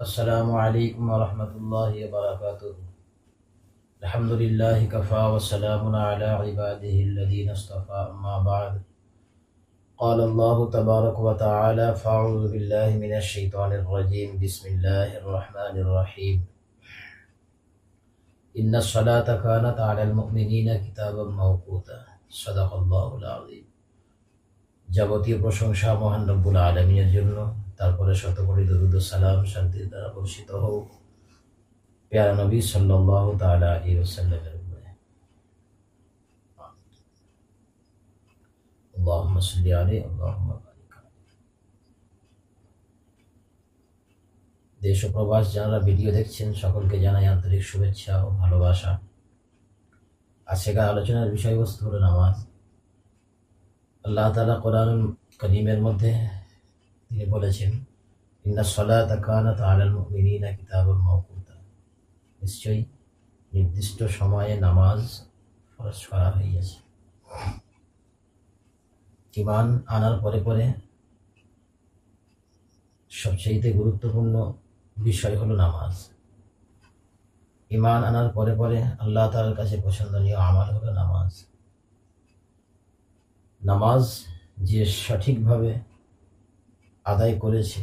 السلام عليكم ورحمة الله وبركاته. الحمد لله كفى وسلام على عباده الذين اصطفى أما بعد. قال الله تبارك وتعالى فأعوذ بالله من الشيطان الرجيم. بسم الله الرحمن الرحيم. إن الصلاة كانت على المؤمنين كتابا موقوتا. صدق الله العظيم. যাবতীয় প্রশংসা মহান রব্বুল আলমিনের জন্য তারপরে শতকোটি দরুদ ও সালাম শান্তির দ্বারা বর্ষিত হোক পেয়ারা নবী সাল্লাহ তালা আলী ওসাল্লামের উপরে اللهم صل عليه اللهم بارك عليه দেশ ও প্রবাস যারা ভিডিও দেখছেন সকলকে জানাই আন্তরিক শুভেচ্ছা ও ভালোবাসা আজকের আলোচনার বিষয়বস্তু হলো নামাজ আল্লাহ তালা কোরআন করিমের মধ্যে তিনি বলেছেন, ইন্না সলাত কানাত আলাল মুমিনিনা কিতাবাম মাওকুতা। নিশ্চয়ই নির্দিষ্ট সময়ে নামাজ ফরজ করা হইয়াছে। ইমান আনার পরে পরে সবচেয়ে গুরুত্বপূর্ণ বিষয় হলো নামাজ। ইমান আনার পরে পরে আল্লাহ তালার কাছে পছন্দনীয় আমাল হলো নামাজ। নামাজ যে সঠিকভাবে আদায় করেছে,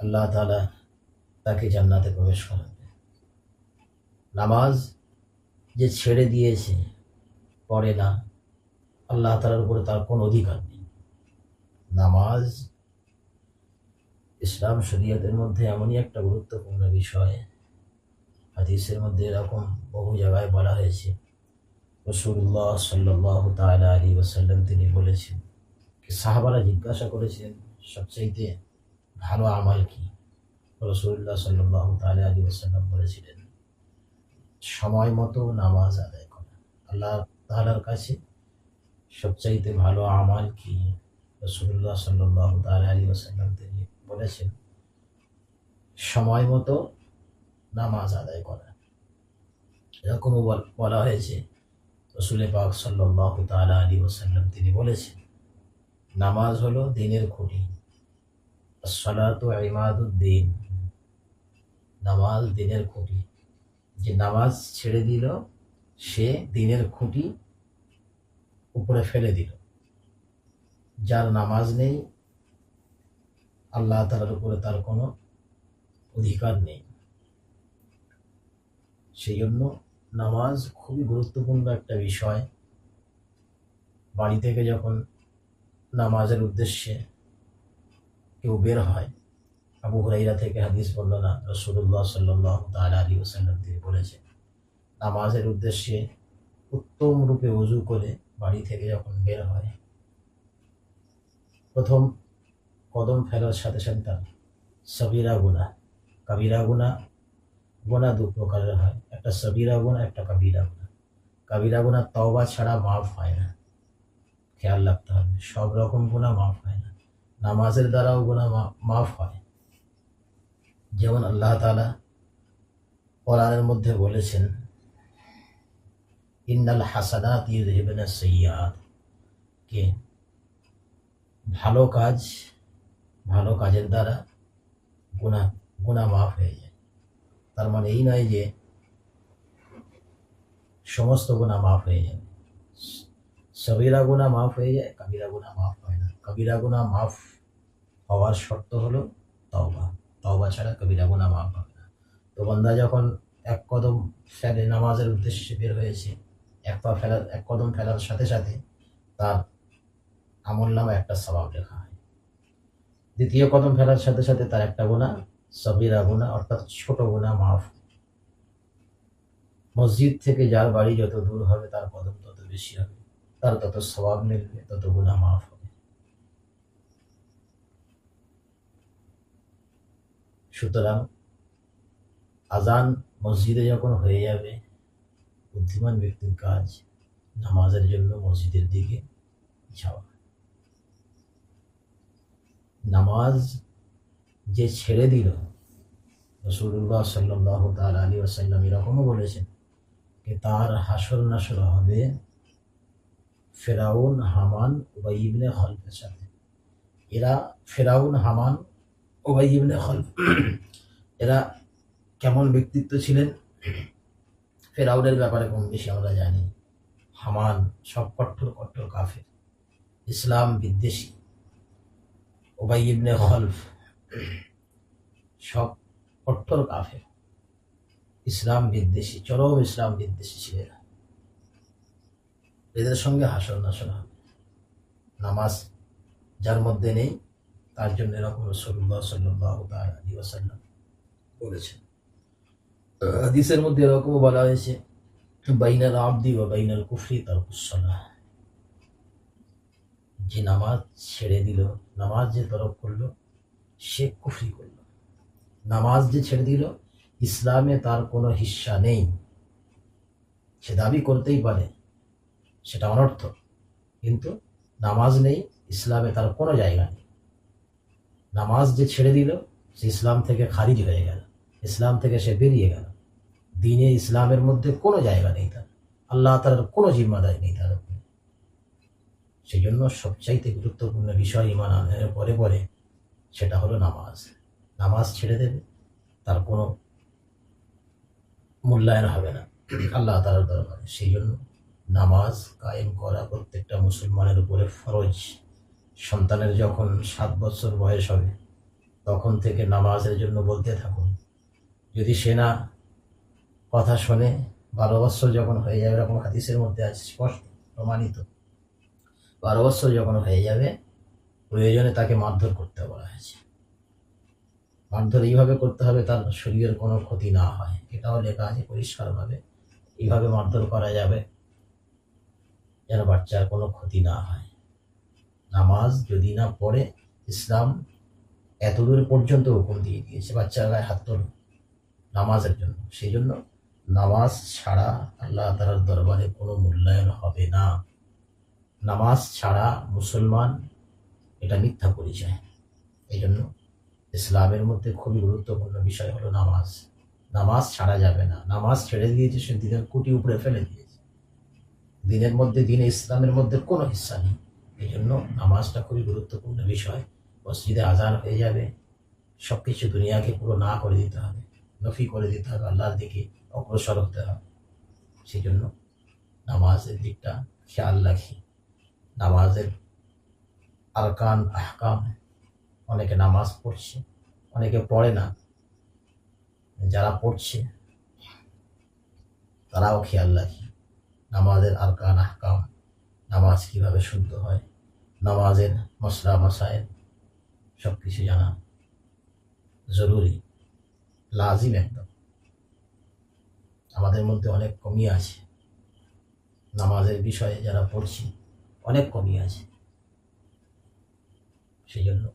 আল্লাহ তালা তাকে জান্নাতে প্রবেশ করাবে। নামাজ যে ছেড়ে দিয়েছে, পড়ে না, আল্লাহ তালার উপরে তার কোনো অধিকার নেই। নামাজ ইসলাম শরীয়তের মধ্যে এমনই একটা গুরুত্বপূর্ণ বিষয়। হাদিসের মধ্যে এরকম বহু জায়গায় বলা হয়েছে রসুল্লাহ সাল্লাহ তালা আলী ওসাল্লাম তিনি বলেছেন সাহাবারা জিজ্ঞাসা করেছিলেন সবচাইতে ভালো আমাল কি? রসুল্লাহ সাল্লাহ তালা আলী ওসাল্লাম বলেছিলেন, সময় মতো নামাজ আদায় করা। আল্লাহ তালার কাছে সবচাইতে ভালো আমাল কি? রসুল্লাহ সাল্লাহ তালা আলী ওসাল্লাম তিনি বলেছেন, সময় মতো নামাজ আদায় করা। এরকমও বলা হয়েছে রসুলে পাক সাল্লাহ তালা আলী ওসাল্লাম তিনি বলেছেন, নামাজ হলো দিনের খুঁটি সলাত নামাজ দিনের খুঁটি। যে নামাজ ছেড়ে দিল, সে দিনের খুঁটি উপরে ফেলে দিল। যার নামাজ নেই, আল্লাহ তালার উপরে তার কোনো অধিকার নেই। সেই জন্য নামাজ খুবই গুরুত্বপূর্ণ একটা বিষয়। বাড়ি থেকে যখন নামাজের উদ্দেশ্যে কেউ বের হয়, আবু হুরাইরা থেকে হাদিস বর্ণনা রসুল্লাহ সাল্লাহ তালা আলী ওসাল্লাম তিনি বলেছেন, নামাজের উদ্দেশ্যে উত্তম রূপে উজু করে বাড়ি থেকে যখন বের হয়, প্রথম কদম ফেলার সাথে সাথে তার সবিরা গুণা কাবিরা গুণা গোনা দু প্রকারের হয়। একটা সবিরা গুণা, একটা কাবিরা গুণা। কাবিরা গুণা তওবা ছাড়া মাফ হয় না। খেয়াল রাখতে হবে। সব রকম গুণা মাফ হয় না। নামাজের দ্বারাও গুণা মাফ হয়। যেমন আল্লাহ তালা কোরআনের মধ্যে বলেছেন, ইন্নাল হাসানাত ইউযহিবুনা সৈয়াদ কে? ভালো কাজ, ভালো কাজের দ্বারা গুণা গুণা মাফ হয়ে যায়। তার মানে এই নয় যে সমস্ত গুণা মাফ হয়ে যাবে সবিরা গুণা মাফ হয়ে যায় কবিরা গুণা মাফ হয় না। কবিরা গুণা মাফ হওয়ার শর্ত হলো তওবা। তওবা ছাড়া কবিরা গুণা মাফ হবে না। তো বন্ধা যখন এক কদম ফেলে নামাজের উদ্দেশ্যে বের হয়েছে, এক পা ফেলার, এক কদম ফেলার সাথে সাথে তার আমল নামে একটা স্বভাব লেখা হয়। দ্বিতীয় কদম ফেলার সাথে সাথে তার একটা গুণা সবিরা গুণা অর্থাৎ ছোট গুণা মাফ। মসজিদ থেকে যার বাড়ি যত দূর হবে, তার কদম তত বেশি হবে। তার তত স্বভাব মিলবে, তত গুণা মাফ হবে। সুতরাং আজান মসজিদে যখন হয়ে যাবে, বুদ্ধিমান ব্যক্তির কাজ নামাজের জন্য মসজিদের দিকে যাওয়া। নামাজ যে ছেড়ে দিল রসুল্লাহ সাল্লাহ তাল আলী আসাল্লাম এরকমও বলেছেন যে তার হাসর নাসর হবে ফেরাউন, হামান বা ইবনে হলফের সাথে। এরা ফেরাউন, হামান ওবাই ইবনে খলফ, এরা কেমন ব্যক্তিত্ব ছিলেন? ফেরাউনের ব্যাপারে কম বেশি আমরা জানি। হামান সব কট্টর কট্টর কাফের, ইসলাম বিদ্বেষী ওবাই ইবনে খলফ সব কট্টর কাফের ইসলাম বিদ্বেষী, চরম ইসলাম বিদ্বেষী ছিলেন এদের সঙ্গে হাসর নাসর হবে। নামাজ যার মধ্যে নেই, তার জন্য এরকম রসুল্লাহ সাল্লাহ আলী বলেছেন। হাদিসের মধ্যে এরকমও বলা হয়েছে, বাইনাল আবদি বা বাইনাল কুফরি তার কুসলা যে নামাজ ছেড়ে দিল, নামাজ যে তরফ করল সে কুফরি করল। নামাজ যে ছেড়ে দিল, ইসলামে তার কোনো হিস্সা নেই। সে দাবি করতেই পারে, সেটা অনর্থ কিন্তু নামাজ নেই, ইসলামে তার কোনো জায়গা নেই। নামাজ যে ছেড়ে দিল, সে ইসলাম থেকে খারিজ হয়ে গেল। ইসলাম থেকে সে বেরিয়ে গেল। দিনে ইসলামের মধ্যে কোনো জায়গা নেই তার। আল্লাহ তার কোনো জিম্মাদারি নেই তার উপরে। সেই জন্য সবচাইতে গুরুত্বপূর্ণ বিষয় ইমান আনয়নের পরে পরে সেটা হলো নামাজ। নামাজ ছেড়ে দেবে, তার কোনো মূল্যায়ন হবে না। আল্লাহ তালার দরবারে। সেই জন্য নামাজ কায়েম করা প্রত্যেকটা মুসলমানের উপরে ফরজ। সন্তানের যখন সাত বছর বয়স হবে, তখন থেকে নামাজের জন্য বলতে থাকুন। যদি সে না কথা শোনে, বারো বছর যখন হয়ে যাবে, এরকম হাদিসের মধ্যে আছে স্পষ্ট, প্রমাণিত। বারো বছর যখন হয়ে যাবে প্রয়োজনে তাকে মারধর করতে বলা হয়েছে। মারধর এইভাবে করতে হবে, তার শরীরের কোনো ক্ষতি না হয়। এটাও লেখা আছে পরিষ্কারভাবে। এইভাবে মারধর করা যাবে, যেন বাচ্চার কোনো ক্ষতি না হয়। নামাজ যদি না পড়ে, ইসলাম এতদূর পর্যন্ত হুকুম দিয়ে দিয়েছে বাচ্চার গায়ে হাত তোল নামাজের জন্য। সেই জন্য নামাজ ছাড়া আল্লাহ তালার দরবারে কোনো মূল্যায়ন হবে না। নামাজ ছাড়া মুসলমান এটা মিথ্যা পরিচয়। এই জন্য ইসলামের মধ্যে খুবই গুরুত্বপূর্ণ বিষয় হলো নামাজ। নামাজ ছাড়া যাবে না। নামাজ ছেড়ে দিয়েছে সে দিনের কুটি উপরে ফেলে দিয়েছে। দিনের মধ্যে, দিনে ইসলামের মধ্যে কোনো হিস্সা নেই। এই জন্য নামাজটা খুবই গুরুত্বপূর্ণ বিষয়। মসজিদে আজান হয়ে যাবে। সব কিছু দুনিয়াকে পুরো না করে দিতে হবে। নফি করে দিতে হবে। আল্লাহর দিকে অগ্রসর হতে হবে। সেই জন্য নামাজের দিকটা খেয়াল রাখি। নামাজের আরকান, আহকাম। অনেকে নামাজ পড়ছে, অনেকে পড়ে না। যারা পড়ছে, তারাও খেয়াল রাখি, নামাজের আরকান, আহকাম, নামাজ কীভাবে শুদ্ধ হয়, নামাজের মশলা মশাইল সব কিছু জানা জরুরি, লাজিম একদম। আমাদের মধ্যে অনেক কমি আছে। নামাজের বিষয়ে যারা পড়ছি, অনেক কমি আছে। সেই জন্য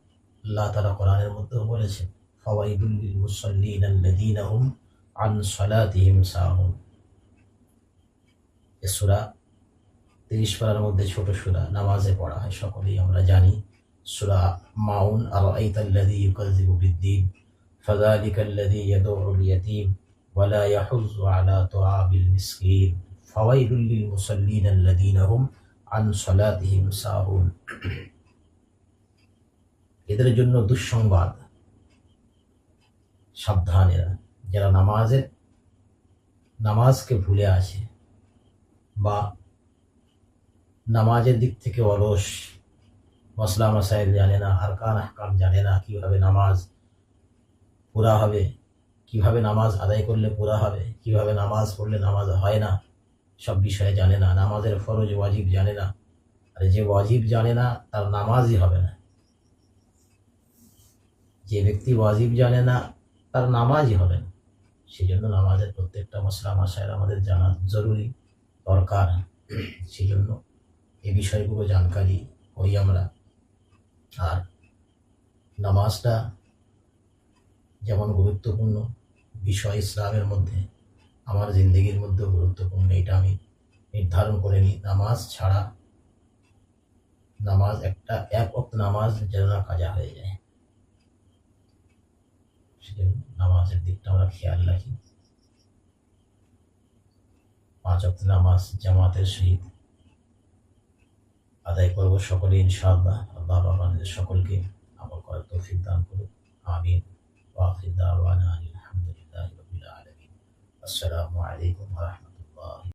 আল্লাহ তালা কোরআনের মধ্যেও বলেছেন ফাওয়াইদুল লিল মুসাল্লিন আল্লাযীনা হুম আন সালাতিহিম সাহুন এ সূরা তিরিশ পারার মধ্যে ছোট সূরা নামাজে পড়া হয় সকলেই আমরা জানি সূরা মাউন আর আইতাল্লাযী ইউকাযযিবু বিদ্দীন ফাযালিকা আল্লাযী ইয়াদউল ইয়াতীম ওয়ালা ইয়াহুয্যু আলা তুআবিল মিসকিন ফাওয়াইদুল লিল মুসাল্লিন আল্লাযীনা হুম আন সালাতিহিম সাহুন এদের জন্য দুঃসংবাদ। সাবধানেরা, যারা নামাজের, নামাজকে ভুলে আছে বা নামাজের দিক থেকে অলস মশলা মশাইল জানে না, আরকান আহকাম জানে না কীভাবে নামাজ পুরা হবে, কীভাবে নামাজ আদায় করলে পুরা হবে, কীভাবে নামাজ পড়লে নামাজ হয় না, সব বিষয়ে জানে না। নামাজের ফরজ ওয়াজিব জানে না। আর যে ওয়াজিব জানে না, তার নামাজই হবে না। যে ব্যক্তি ওয়াজিব জানে না, তার নামাজই হবে না। সেই জন্য নামাজের প্রত্যেকটা মশলা মশাইল আমাদের জানা জরুরি, দরকার। সেই জন্য এই বিষয়গুলো জানকারি করি আমরা। আর নামাজটা যেমন গুরুত্বপূর্ণ, বিষয় ইসলামের মধ্যে, আমার জিন্দগির মধ্যেও গুরুত্বপূর্ণ এটা আমি নির্ধারণ করে নিই। নামাজ ছাড়া, নামাজ একটা এক অক্ত নামাজ যেন কাজা হয়ে যায়। সেজন্য নামাজের দিকটা আমরা খেয়াল রাখি। পাঁচ অক্ত নামাজ জামাতের সহিত আদায় করব সকলে, ইনশাআল্লাহ। আল্লাহ আমাদের সকলকে আমল করার তৌফিক দান করুক আমিন। দাওয়ানা আলহামদুলিল্লাহ আসসালামু আলাইকুম রহমতুল্লাহ